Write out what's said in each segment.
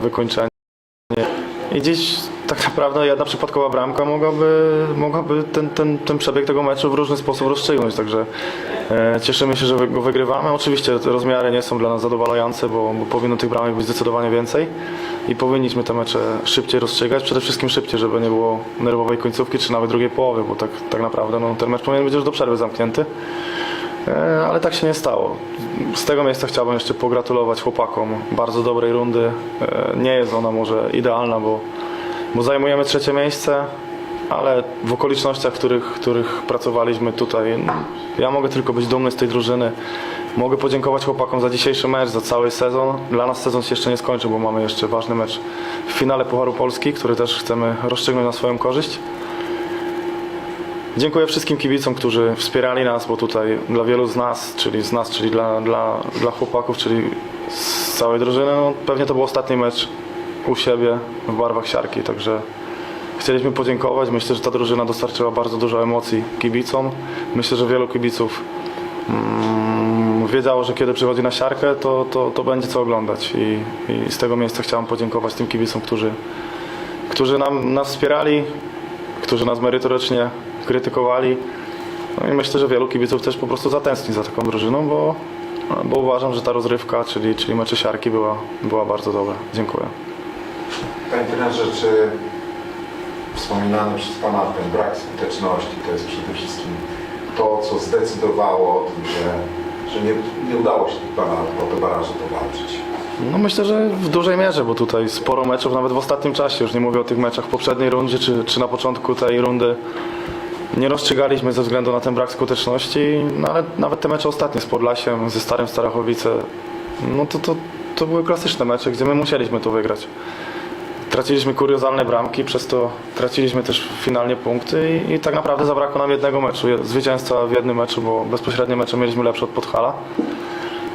wykończenie. I dziś tak naprawdę jedna przypadkowa bramka mogłaby, mogłaby ten, ten, ten przebieg tego meczu w różny sposób rozstrzygnąć. Także e, cieszymy się, że go wygrywamy. Oczywiście te rozmiary nie są dla nas zadowalające, bo, bo powinno tych bramek być zdecydowanie więcej i powinniśmy te mecze szybciej rozstrzygać. Przede wszystkim szybciej, żeby nie było nerwowej końcówki czy nawet drugiej połowy, bo tak, tak naprawdę no, ten mecz powinien być już do przerwy zamknięty. E, ale tak się nie stało. Z tego miejsca chciałbym jeszcze pogratulować chłopakom bardzo dobrej rundy. E, Nie jest ona może idealna, bo, bo zajmujemy trzecie miejsce, ale w okolicznościach, w których, których pracowaliśmy tutaj, ja mogę tylko być dumny z tej drużyny. Mogę podziękować chłopakom za dzisiejszy mecz, za cały sezon. Dla nas sezon się jeszcze nie skończył, bo mamy jeszcze ważny mecz w finale Pucharu Polski, który też chcemy rozstrzygnąć na swoją korzyść. Dziękuję wszystkim kibicom, którzy wspierali nas, bo tutaj dla wielu z nas, czyli z nas, czyli dla, dla, dla chłopaków, czyli z całej drużyny, no, pewnie to był ostatni mecz u siebie w barwach siarki, także chcieliśmy podziękować. Myślę, że ta drużyna dostarczyła bardzo dużo emocji kibicom. Myślę, że wielu kibiców mm, wiedziało, że kiedy przychodzi na siarkę, to, to, to będzie co oglądać I, i z tego miejsca chciałem podziękować tym kibicom, którzy, którzy nam, nas wspierali, którzy nas merytorycznie krytykowali. No i myślę, że wielu kibiców też po prostu zatęskni za taką drużyną, bo, bo uważam, że ta rozrywka, czyli, czyli mecze siarki była, była bardzo dobra. Dziękuję. Panie trenerze, czy wspominany przez Pana ten brak skuteczności to jest przede wszystkim to, co zdecydowało o tym, że, że nie, nie udało się baraż, o te baraże powalczyć? No myślę, że w dużej mierze, bo tutaj sporo meczów, nawet w ostatnim czasie, już nie mówię o tych meczach w poprzedniej rundzie, czy, czy na początku tej rundy, nie rozstrzygaliśmy ze względu na ten brak skuteczności, no ale nawet te mecze ostatnie z Podlasiem, ze Starym Starachowice, no to, to, to były klasyczne mecze, gdzie my musieliśmy to wygrać. Traciliśmy kuriozalne bramki, przez to traciliśmy też finalnie punkty i, i tak naprawdę zabrakło nam jednego meczu, zwycięstwa w jednym meczu, bo bezpośrednie mecze mieliśmy lepsze od Podhala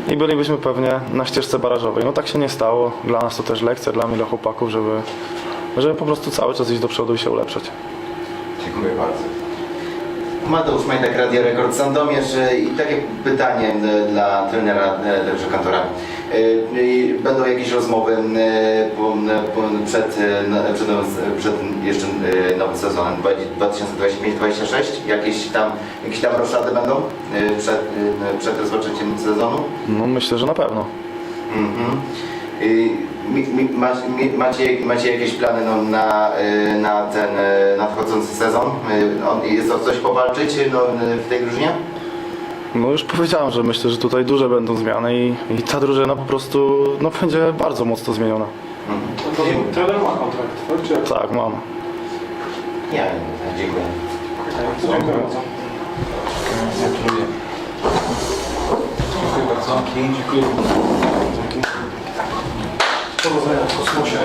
i bylibyśmy pewnie na ścieżce barażowej. No tak się nie stało. Dla nas to też lekcja, dla mnie, dla chłopaków, żeby, żeby po prostu cały czas iść do przodu i się ulepszać. Dziękuję bardzo. Mateusz Majdak, Radio Rekord Sandomierz E, i takie pytanie e, dla trenera Dariusza Kantora. E, e, Będą jakieś rozmowy przed, przed, przed jeszcze nowym sezonem 2025-2026? Jakieś tam, jakieś tam roszady będą przed, przed rozpoczęciem sezonu? No myślę, że na pewno. Mhm. Y, macie- Macie, macie jakieś plany no, na, y, na ten y, nadchodzący sezon? On- Jest o coś powalczyć no, w tej drużynie? No już powiedziałem, że myślę, że tutaj duże będą zmiany i, i ta drużyna po prostu no, będzie bardzo mocno zmieniona. To trener ma kontrakt, tak? Czy jak? Tak, mam. Nie, dziękuję. Dziękuję bardzo. Dziękuję bardzo. Dziękuję. Porozmawiam z posłuszem.